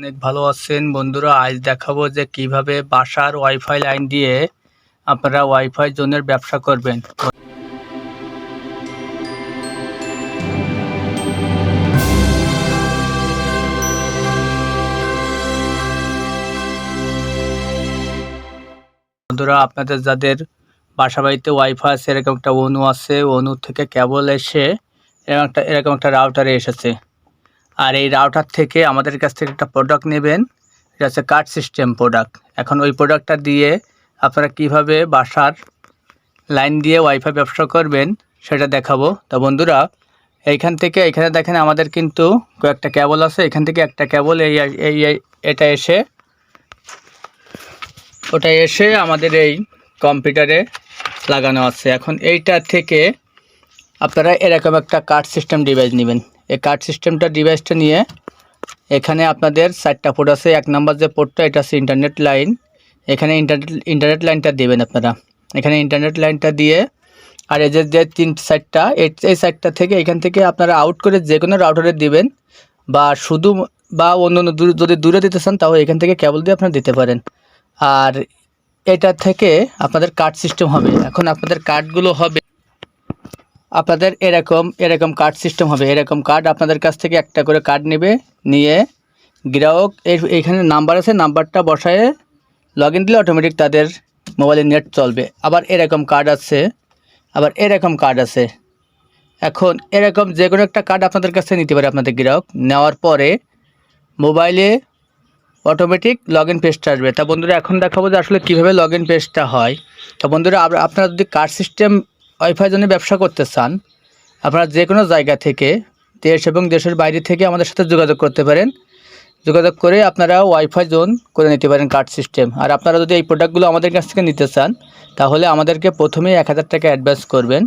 অনেক ভালো আছেন বন্ধুরা। আজ দেখাবো যে কীভাবে বাসার ওয়াইফাই লাইন দিয়ে আপনারা ওয়াইফাই জোনের ব্যবসা করবেন। বন্ধুরা, আপনাদের যাদের বাসা বাড়িতে ওয়াইফাই আছে, এরকম একটা অনু আছে। অনু থেকে কেবল এসে এরকম একটা এরকম একটা রাউটারে এসেছে। আর এই রাউটার থেকে আমাদের কাছ থেকে একটা প্রোডাক্ট নেবেন। এটা হচ্ছে কার্ড সিস্টেম প্রোডাক্ট এখন ওই প্রোডাক্টটা দিয়ে আপনারা কীভাবে বাসার লাইন দিয়ে ওয়াইফাই ব্যবসা করবেন, সেটা দেখাবো। তো বন্ধুরা, এইখান থেকে এখানে দেখেন আমাদের কিন্তু কয়েকটা কেবল আছে। এখান থেকে একটা কেবল এই এই এটা এসে, ওটা এসে আমাদের এই কম্পিউটারে লাগানো আছে। এখন এইটা থেকে আপনারা এরকম একটা কার্ড সিস্টেম ডিভাইস নেবেন। এই কার্ড সিস্টেমটা ডিভাইসটা নিয়ে এখানে আপনাদের চারটা পোর্ট আছে। এক নাম্বার যে পোর্টটা এটা আছে ইন্টারনেট লাইন এখানে ইন্টারনেট ইন্টারনেট লাইনটা দেবেন আপনারা। এখানে ইন্টারনেট লাইনটা দিয়ে আর এই যে তিন সাইডটা এই সাইডটা থেকে এখান থেকে আপনারা আউট করে যে কোনো রাউটারে দিবেন বা শুধু, বা অন্য অন্য দূরে, যদি দূরে দিতে চান তাও এখান থেকে কেবল দিয়ে আপনারা দিতে পারেন। আর এটা থেকে আপনাদের কার্ড সিস্টেম হবে। এখন আপনাদের কার্ডগুলো হবে আপনাদের এরকম এরকম কার্ড সিস্টেম হবে। এরকম কার্ড আপনাদের কাছ থেকে একটা করে কার্ড নেবে, নিয়ে গ্রাহক এর এখানে নাম্বার আছে নাম্বারটা বসায় লগ ইন দিলে অটোমেটিক তাদের মোবাইলে নেট চলবে। আবার এরকম কার্ড আছে, আবার এরকম কার্ড আছে। এখন এরকম যে কোনো একটা কার্ড আপনাদের কাছে নিতে পারে আপনাদের গ্রাহক। নেওয়ার পরে মোবাইলে অটোমেটিক লগ ইন পেজটা আসবে। তা বন্ধুরা, এখন দেখাবো যে আসলে কীভাবে লগ ইন পেজটা হয়। তা বন্ধুরা আপ- আপনারা যদি কার্ড সিস্টেম ওয়াইফাই জন্য ব্যবসা করতে চান, আপনারা যে কোনো জায়গা থেকে, দেশ এবং দেশের বাইরে থেকে আমাদের সাথে যোগাযোগ করতে পারেন। যোগাযোগ করে আপনারা ওয়াইফাই জোন করে নিতে পারেন কার্ড সিস্টেম। আর আপনারা যদি এই প্রোডাক্টগুলো আমাদের কাছ থেকে নিতে চান, তাহলে আমাদেরকে প্রথমেই এক হাজার টাকা অ্যাডভান্স করবেন।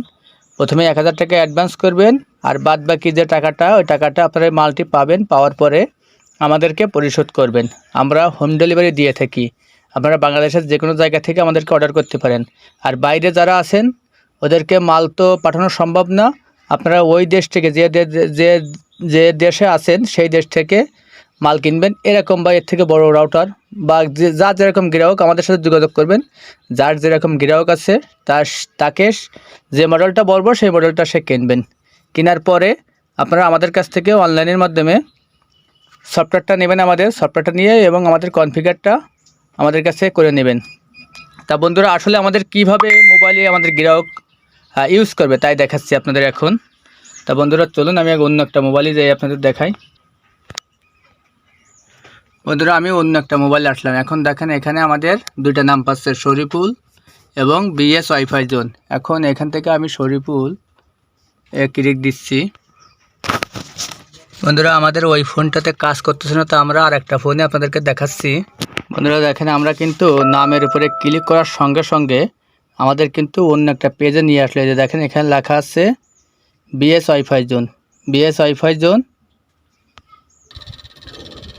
প্রথমে এক হাজার টাকা অ্যাডভান্স করবেন, আর বাদ বাকি যে টাকাটা, ওই টাকাটা আপনারা মালটি পাবেন, পাওয়ার পরে আমাদেরকে পরিশোধ করবেন। আমরা হোম ডেলিভারি দিয়ে থাকি। আপনারা বাংলাদেশের যে কোনো জায়গা থেকে আমাদেরকে অর্ডার করতে পারেন। আর বাইরে যারা আছেন ওদেরকে মাল তো পাঠানো সম্ভব না। আপনারা ওই দেশ থেকে যে যে যে দেশে আছেন, সেই দেশ থেকে মাল কিনবেন। এরকম বা এর থেকে বড় রাউটার বা যে, যা যেরকম গ্রাহক, আমাদের সাথে যোগাযোগ করবেন। যার যেরকম গ্রাহক আছে, তার তাকে যে মডেলটা বলব, সেই মডেলটা সে কিনবেন। কেনার পরে আপনারা আমাদের কাছ থেকে অনলাইনের মাধ্যমে সফটওয়্যারটা নেবেন আমাদের। সফটওয়্যারটা নিয়ে এবং আমাদের কনফিগারটা আমাদের কাছে করে নেবেন। তা বন্ধুরা, আসলে আমাদের কীভাবে মোবাইলে আমাদের গ্রাহক ইউজ করবে, তাই দেখাচ্ছি আপনাদের এখন। তা বন্ধুরা, চলুন, আমি অন্য একটা মোবাইলে যাই, আপনাদের দেখাই। বন্ধুরা, আমি অন্য একটা মোবাইল আসলাম। এখন দেখেন, এখানে আমাদের দুইটা নাম পাচ্ছে, শরীফুল এবং বিএস ওয়াইফাই জোন এখন এখান থেকে আমি শরীফুল এ ক্লিক দিচ্ছি। বন্ধুরা, আমাদের ওই ফোনটাতে কাজ করতেছে না, তো আমরা আর একটা ফোনে আপনাদেরকে দেখাচ্ছি। বন্ধুরা, দেখেন, আমরা কিন্তু নামের উপরে ক্লিক করার সঙ্গে সঙ্গে আমাদের কিন্তু অন্য একটা পেজে নিয়ে আসলে। যে দেখেন, এখানে লেখা আছে BS wifi zone BS wifi zone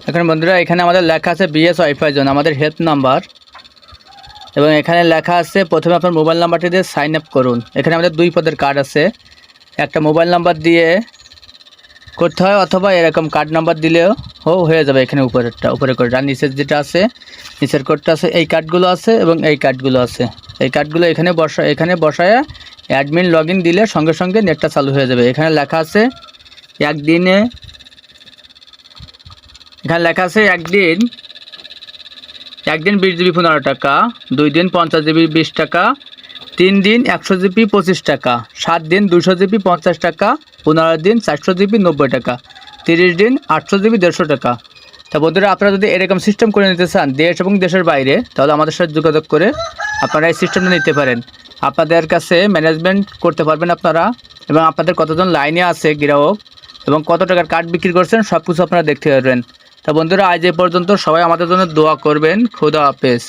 এখন বন্ধুরা, এখানে আমাদের লেখা আছে বিএস ওয়াইফাই জোন আমাদের হেল্প নাম্বার এবং এখানে লেখা আছে, প্রথমে আপনার মোবাইল নাম্বারটি দিয়ে সাইন আপ করুন। এখানে আমাদের দুই পদের কার্ড আছে। একটা মোবাইল নাম্বার দিয়ে করতে হয়, অথবা এরকম কার্ড নাম্বার দিলেও হয়ে যাবে এখানে উপরেরটা, উপরে করে। আর নিচের যেটা আছে নিচের কোডটা আছে, এই কার্ডগুলো আছে এবং এই কার্ডগুলো আছে। এই কার্ডগুলো এখানে বসা, এখানে বসায় অ্যাডমিন লগ দিলে সঙ্গে সঙ্গে নেটটা চালু হয়ে যাবে। এখানে লেখা আছে, একদিনে, এখানে লেখা আছে, একদিন একদিন বিশ জিবি পনেরো টাকা, দুই দিন পঞ্চাশ জিবি বিশ টাকা, তিন দিন একশো জিবি পঁচিশ টাকা, সাত দিন দুশো জিবি পঞ্চাশ টাকা, পনেরো দিন চারশো জিবি নব্বই টাকা, তিরিশ দিন আটশো জিবি দেড়শো টাকা। তা বন্ধুরা, আপনারা যদি এরকম সিস্টেম করে নিতে চান দেশ এবং দেশের বাইরে, তাহলে আমাদের সাথে যোগাযোগ করে আপনারা এই সিস্টেমটা নিতে পারেন। আপনাদের কাছে ম্যানেজমেন্ট করতে পারবেন আপনারা, এবং আপনাদের কতজন লাইনে আছে গ্রাহক, এবং কত টাকার কার্ড বিক্রি করছেন সব কিছু আপনারা দেখতে পারবেন। তা বন্ধুরা, আজ এ পর্যন্ত সবাই আমাদের জন্য দোয়া করবেন। খুদা হাফেজ।